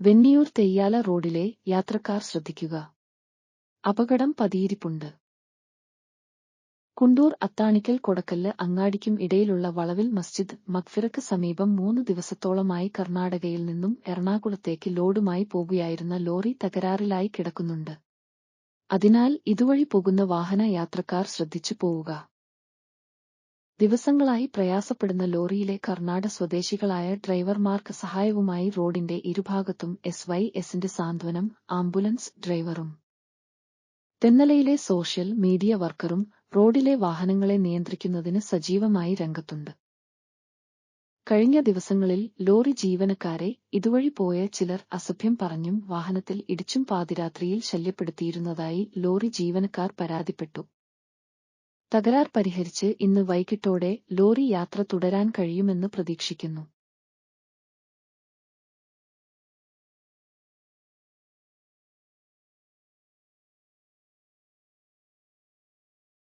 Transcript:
വെന്നിയൂർ തെയ്യാല റോഡിലെ യാത്രക്കാർ ശ്രദ്ധിക്കുക. അപകടം പതിയിരിപ്പുണ്ട്. കുണ്ടൂർ അത്താണിക്കൽ കൊടക്കല്ല് അങ്ങാടിക്കും ഇടയിലുള്ള വളവിൽ മസ്ജിദ് മഗ്ഫിറക്ക് സമീപം മൂന്ന് ദിവസത്തോളമായി കർണാടകയിൽ നിന്നും എറണാകുളത്തേക്ക് ലോഡുമായി പോകുകയായിരുന്ന ലോറി തകരാറിലായി കിടക്കുന്നുണ്ട്. അതിനാൽ ഇതുവഴി പോകുന്ന വാഹന യാത്രക്കാർ ശ്രദ്ധിച്ചു പോവുക. ദിവസങ്ങളായി പ്രയാസപ്പെടുന്ന ലോറിയിലെ കർണാടക സ്വദേശികളായ ഡ്രൈവർമാർക്ക് സഹായവുമായി റോഡിന്റെ ഇരുഭാഗത്തും എസ് വൈ എസിന്റെ സാന്ത്വനം ആംബുലൻസ് ഡ്രൈവറും. തെന്നലയിലെ സോഷ്യൽ മീഡിയ വർക്കറും റോഡിലെ വാഹനങ്ങളെ നിയന്ത്രിക്കുന്നതിന് സജീവമായി രംഗത്തുണ്ട്. കഴിഞ്ഞ ദിവസങ്ങളിൽ ലോറി ജീവനക്കാരെ ഇതുവഴി പോയ ചിലർ അസഭ്യം പറഞ്ഞും വാഹനത്തിൽ ഇടിച്ചും പാതിരാത്രിയിൽ ശല്യപ്പെടുത്തിയിരുന്നതായി ലോറി ജീവനക്കാർ പരാതിപ്പെട്ടു. തകരാർ പരിഹരിച്ച് ഇന്ന് വൈകിട്ടോടെ ലോറി യാത്ര തുടരാൻ കഴിയുമെന്ന് പ്രതീക്ഷിക്കുന്നു